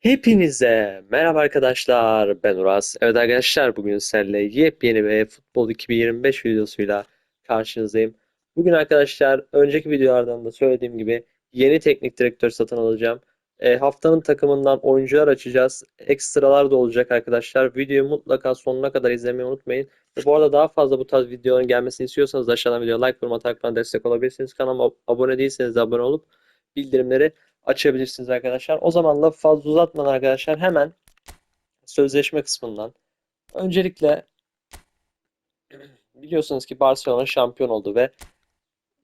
Hepinize merhaba arkadaşlar ben Uras. Evet arkadaşlar bugün sizlerle yepyeni ve Futbol 2025 videosuyla karşınızdayım. Bugün arkadaşlar önceki videolardan da söylediğim gibi yeni teknik direktör satın alacağım. E, haftanın takımından oyuncular açacağız. Ekstralar da olacak arkadaşlar. Videoyu mutlaka sonuna kadar izlemeyi unutmayın. Ve bu arada daha fazla bu tarz videoların gelmesini istiyorsanız aşağıdan videoya like yorum atarak destek olabilirsiniz. Kanalıma abone değilseniz de abone olup bildirimleri açabilirsiniz arkadaşlar. O zaman lafı fazla uzatmadan arkadaşlar hemen sözleşme kısmından. Öncelikle biliyorsunuz ki Barcelona şampiyon oldu ve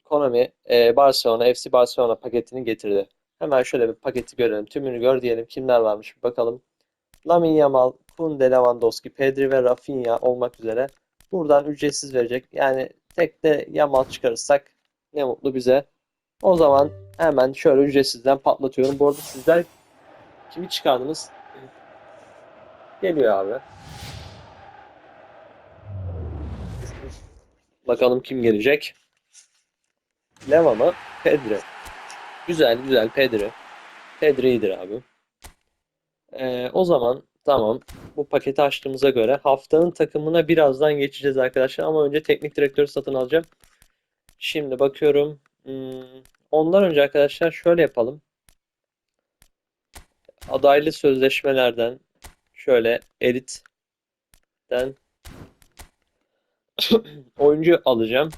Konami e, Barcelona FC Barcelona paketini getirdi. Hemen şöyle bir paketi görelim. Tümünü gör diyelim. Kimler varmış bir bakalım. Lamine Yamal, Kunde, Lewandowski, Pedri ve Rafinha olmak üzere buradan ücretsiz verecek. Yani tek de Yamal çıkarırsak ne mutlu bize. O zaman hemen şöyle ücretsizden patlatıyorum. Bu arada sizler kimi çıkardınız? Geliyor abi. Bakalım kim gelecek? Leva mı? Pedri. Güzel güzel Pedri. Pedri abi. Ee, o zaman tamam. Bu paketi açtığımıza göre haftanın takımına birazdan geçeceğiz arkadaşlar. Ama önce teknik direktörü satın alacağım. Şimdi bakıyorum. Hmm, ondan önce arkadaşlar şöyle yapalım. Adaylı sözleşmelerden şöyle elitten oyuncu alacağım.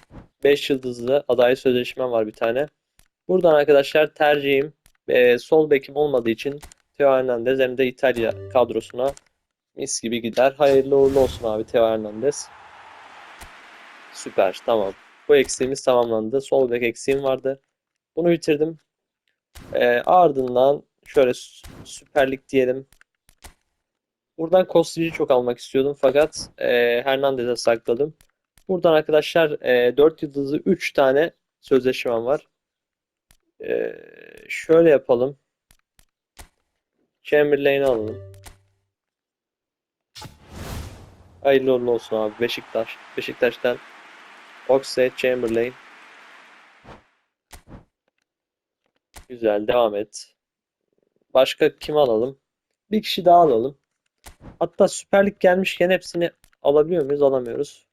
5 yıldızlı adaylı sözleşmem var bir tane. Buradan arkadaşlar tercihim e, sol bekim olmadığı için Theo Hernandez hem de İtalya kadrosuna mis gibi gider. Hayırlı uğurlu olsun abi Theo Hernandez. Süper tamam. Bu eksiğimiz tamamlandı. Sol bek eksiğim vardı. Bunu bitirdim. E, ardından şöyle Süper Lig diyelim. Buradan Kostic'i çok almak istiyordum fakat e, Hernandez'e sakladım. Buradan arkadaşlar e, 4 yıldızlı 3 tane sözleşmem var. E, şöyle yapalım. Chamberlain'i alalım. Hayırlı olsun abi. Beşiktaş. Beşiktaş'tan Oxlade, Chamberlain. Güzel. Devam et. Başka kim alalım? Bir kişi daha alalım. Hatta Süper Lig gelmişken hepsini alabiliyor muyuz? Alamıyoruz.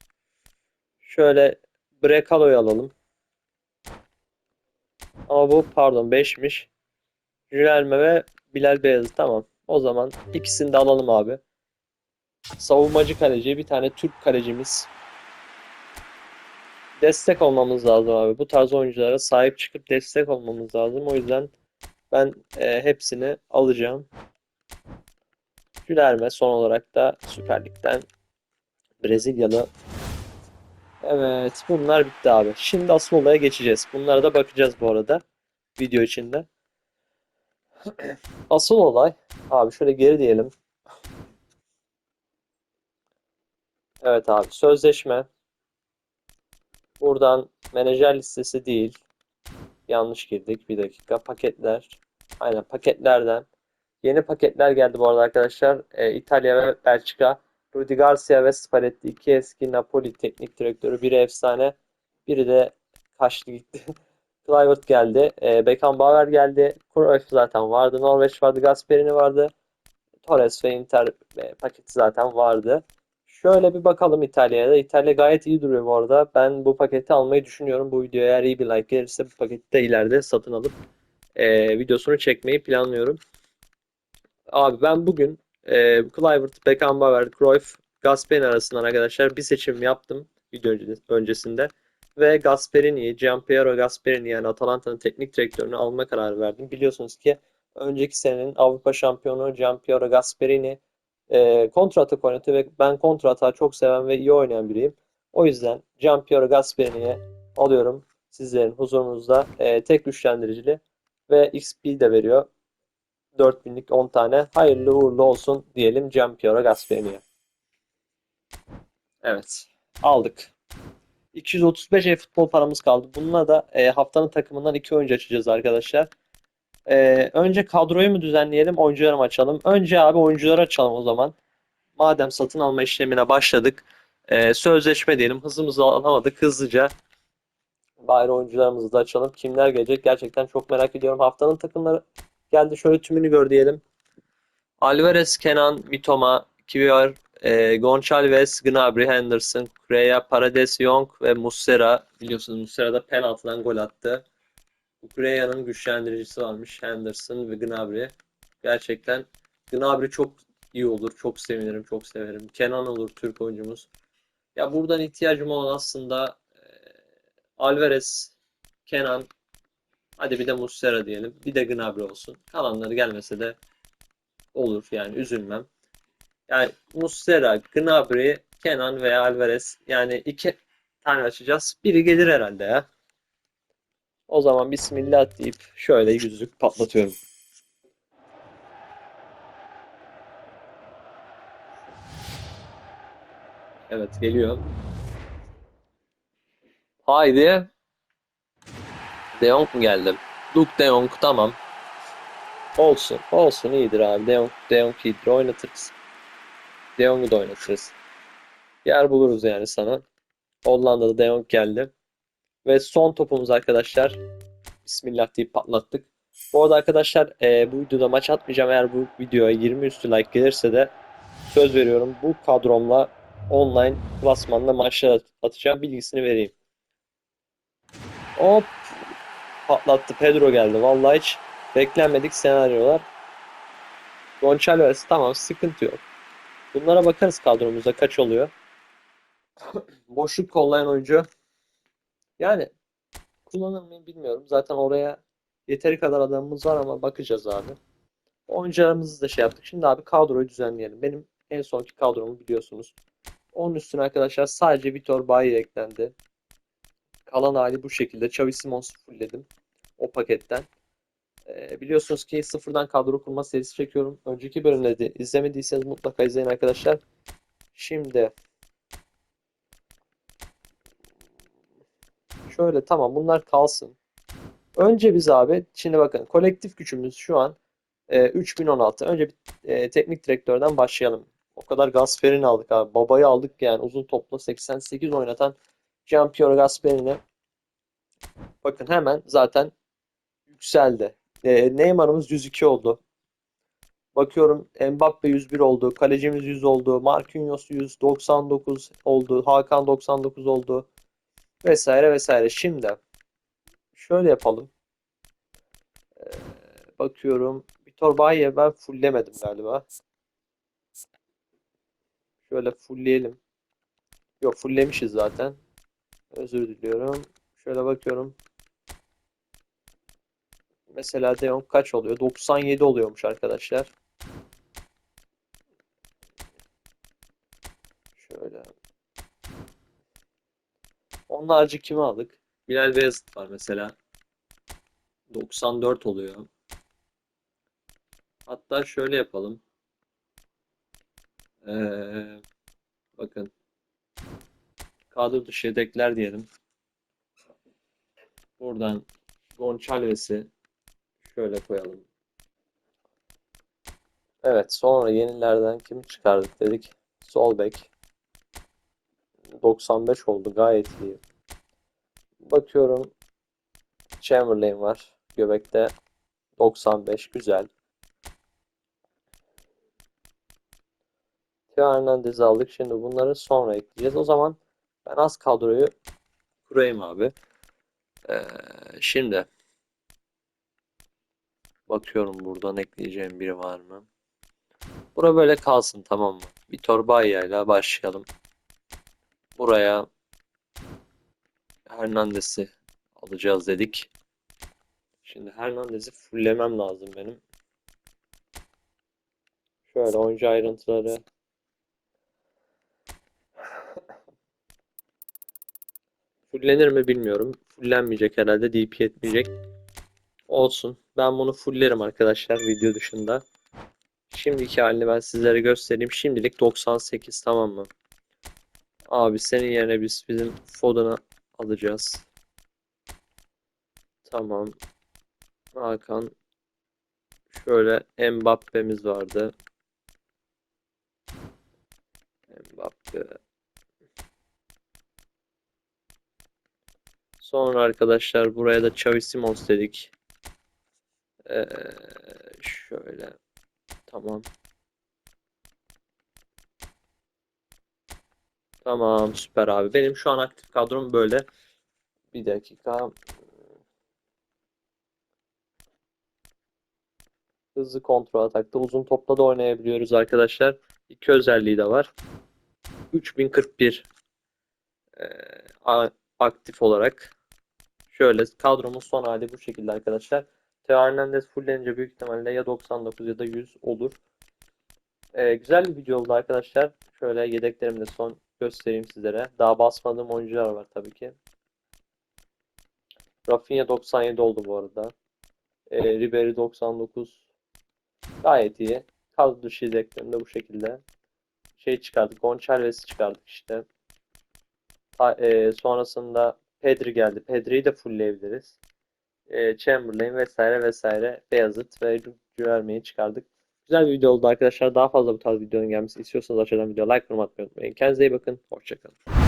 Şöyle Brekalo'yu alalım. Ama bu pardon 5'miş. Jürelme ve Bilal Beyazıt. Tamam. O zaman ikisini de alalım abi. Savunmacı kaleci. Bir tane Türk kalecimiz. Destek olmamız lazım abi. Bu tarz oyunculara sahip çıkıp destek olmamız lazım. O yüzden ben e, hepsini alacağım. Gülerme son olarak da Süper Lig'den Brezilyalı. Evet bunlar bitti abi. Şimdi asıl olaya geçeceğiz. Bunlara da bakacağız bu arada. Video içinde. Asıl olay abi şöyle geri diyelim. Evet abi sözleşme. Buradan menajer listesi değil. Yanlış girdik. Bir dakika. Paketler. Aynen paketlerden. Yeni paketler geldi bu arada arkadaşlar. E, İtalya ve Belçika. Rudi Garcia ve Spalletti iki eski Napoli teknik direktörü. Biri efsane. Biri de kaçtı gitti. Kluivert geldi. E, Beckenbauer geldi. Cruyff zaten vardı. Norveç vardı. Gasperini vardı. Torres ve Inter e, paketi zaten vardı. Şöyle bir bakalım İtalya'ya. İtalya gayet iyi duruyor bu arada. Ben bu paketi almayı düşünüyorum. Bu videoya eğer iyi bir like gelirse bu paketi de ileride satın alıp e, videosunu çekmeyi planlıyorum. Abi ben bugün e, Kluivert, Beckenbauer, Cruyff, Gasperini arasından arkadaşlar bir seçim yaptım video öncesinde. Ve Gasperini'yi, Gianpiero Gasperini yani Atalanta'nın teknik direktörünü alma kararı verdim. Biliyorsunuz ki önceki senenin Avrupa şampiyonu Gianpiero Gasperini e, kontra atak oynatıyor ve ben kontra atağı çok seven ve iyi oynayan biriyim. O yüzden Gianpiero Gasperini'ye alıyorum sizlerin huzurunuzda e, tek güçlendiricili ve XP de veriyor. 4000'lik 10 tane. Hayırlı uğurlu olsun diyelim Gianpiero Gasperini'ye. Evet. Aldık. 235 e-futbol paramız kaldı. Bununla da e, haftanın takımından iki oyuncu açacağız arkadaşlar. E, önce kadroyu mu düzenleyelim, oyuncuları mı açalım? Önce abi oyuncuları açalım o zaman. Madem satın alma işlemine başladık. E, sözleşme diyelim. Hızımızı alamadık. Hızlıca bari oyuncularımızı da açalım. Kimler gelecek? Gerçekten çok merak ediyorum. Haftanın takımları geldi. Şöyle tümünü gör diyelim. Alvarez, Kenan, Mitoma, Kivior, e, Gonçalves, Gnabry, Henderson, Correa, Paredes, Young ve Muslera. Biliyorsunuz Muslera da penaltıdan gol attı. Correa'nın güçlendiricisi varmış. Henderson ve Gnabry. Gerçekten Gnabry çok iyi olur. Çok sevinirim, çok severim. Kenan olur Türk oyuncumuz. Ya buradan ihtiyacım olan aslında e, Alvarez, Kenan, hadi bir de Muslera diyelim. Bir de Gnabry olsun. Kalanları gelmese de olur yani üzülmem. Yani Muslera, Gnabry, Kenan veya Alvarez yani iki tane açacağız. Biri gelir herhalde ya. O zaman Bismillah deyip şöyle yüzlük patlatıyorum. Evet geliyor. Haydi. De Jong mu geldi? Luke De tamam. Olsun. Olsun iyidir abi. De Jong, De Jong iyidir. Oynatırız. De da oynatırız. Yer buluruz yani sana. Hollanda'da De geldi. Ve son topumuz arkadaşlar. Bismillah deyip patlattık. Bu arada arkadaşlar e, bu videoda maç atmayacağım. Eğer bu videoya 20 üstü like gelirse de söz veriyorum bu kadromla online klasmanda maçlar at- atacağım. Bilgisini vereyim. Hop patlattı. Pedro geldi. Vallahi hiç beklenmedik senaryolar. Gonçalves tamam sıkıntı yok. Bunlara bakarız kadromuzda kaç oluyor. Boşluk kollayan oyuncu. Yani kullanır mıyım bilmiyorum. Zaten oraya yeteri kadar adamımız var ama bakacağız abi. Oyuncularımızı da şey yaptık. Şimdi abi kadroyu düzenleyelim. Benim en sonki kadromu biliyorsunuz. Onun üstüne arkadaşlar sadece Vitor Bayi eklendi. Kalan hali bu şekilde. Xavi Simons'u fullledim. O paketten. Ee, biliyorsunuz ki sıfırdan kadro kurma serisi çekiyorum. Önceki bölümleri de izlemediyseniz mutlaka izleyin arkadaşlar. Şimdi şöyle tamam bunlar kalsın. Önce biz abi şimdi bakın kolektif gücümüz şu an e, 3016. Önce bir e, teknik direktörden başlayalım. O kadar Gasperini aldık abi. Babayı aldık yani uzun topla 88 oynatan Gianpiero Gasperini. Bakın hemen zaten yükseldi. E, Neymar'ımız 102 oldu. Bakıyorum Mbappe 101 oldu. Kalecimiz 100 oldu. Marquinhos 199 oldu. Hakan 99 oldu. Vesaire vesaire. Şimdi şöyle yapalım. Ee, bakıyorum. Vitor Bayi'ye ben fulllemedim galiba. Şöyle fullleyelim. Yok fulllemişiz zaten. Özür diliyorum. Şöyle bakıyorum. Mesela De Jong kaç oluyor? 97 oluyormuş arkadaşlar. Şöyle. Onun harici kimi aldık? Bilal Beyazıt var mesela. 94 oluyor. Hatta şöyle yapalım. Ee, bakın. Kadro dışı yedekler diyelim. Buradan Gonçalves'i şöyle koyalım. Evet, sonra yenilerden kimi çıkardık dedik. Sol bek. 95 oldu. Gayet iyi. Bakıyorum. Chamberlain var. Göbekte 95. Güzel. Theo Hernandez'i aldık. Şimdi bunları sonra ekleyeceğiz. O zaman ben az kadroyu kurayım abi. Ee, şimdi bakıyorum buradan ekleyeceğim biri var mı? Bura böyle kalsın tamam mı? Bahia ile başlayalım. Buraya Hernandez'i alacağız dedik. Şimdi Hernandez'i fulllemem lazım benim. Şöyle oyuncu ayrıntıları. Fullenir mi bilmiyorum. Fullenmeyecek herhalde. DP etmeyecek. Olsun. Ben bunu fulllerim arkadaşlar video dışında. Şimdiki halini ben sizlere göstereyim. Şimdilik 98 tamam mı? Abi senin yerine biz bizim Foden'ı alacağız. Tamam. Hakan. Şöyle Mbappe'miz vardı. Mbappe. Sonra arkadaşlar buraya da Xavi Simons dedik. Ee, şöyle. Tamam. Tamam süper abi. Benim şu an aktif kadrom böyle. Bir dakika. Hızlı kontrol atakta uzun topla da oynayabiliyoruz arkadaşlar. İki özelliği de var. 3041 e, aktif olarak. Şöyle kadromun son hali bu şekilde arkadaşlar. Teo Hernandez fullenince büyük ihtimalle ya 99 ya da 100 olur. E, güzel bir video oldu arkadaşlar. Şöyle yedeklerimi de son göstereyim sizlere. Daha basmadığım oyuncular var tabii ki. Rafinha 97 oldu bu arada. E, Ribery 99. Gayet iyi. Kadro dışı yedeklerim de bu şekilde. Şey çıkardık. Gonçalves'i çıkardık işte. Ha- e, sonrasında Pedri geldi. Pedri'yi de fullleyebiliriz. E, Chamberlain vesaire vesaire. Beyazıt ve Güvermeyi çıkardık. Güzel bir video oldu arkadaşlar. Daha fazla bu tarz videonun gelmesi istiyorsanız aşağıdan video like yorum atmayı unutmayın. Kendinize iyi bakın. Hoşçakalın.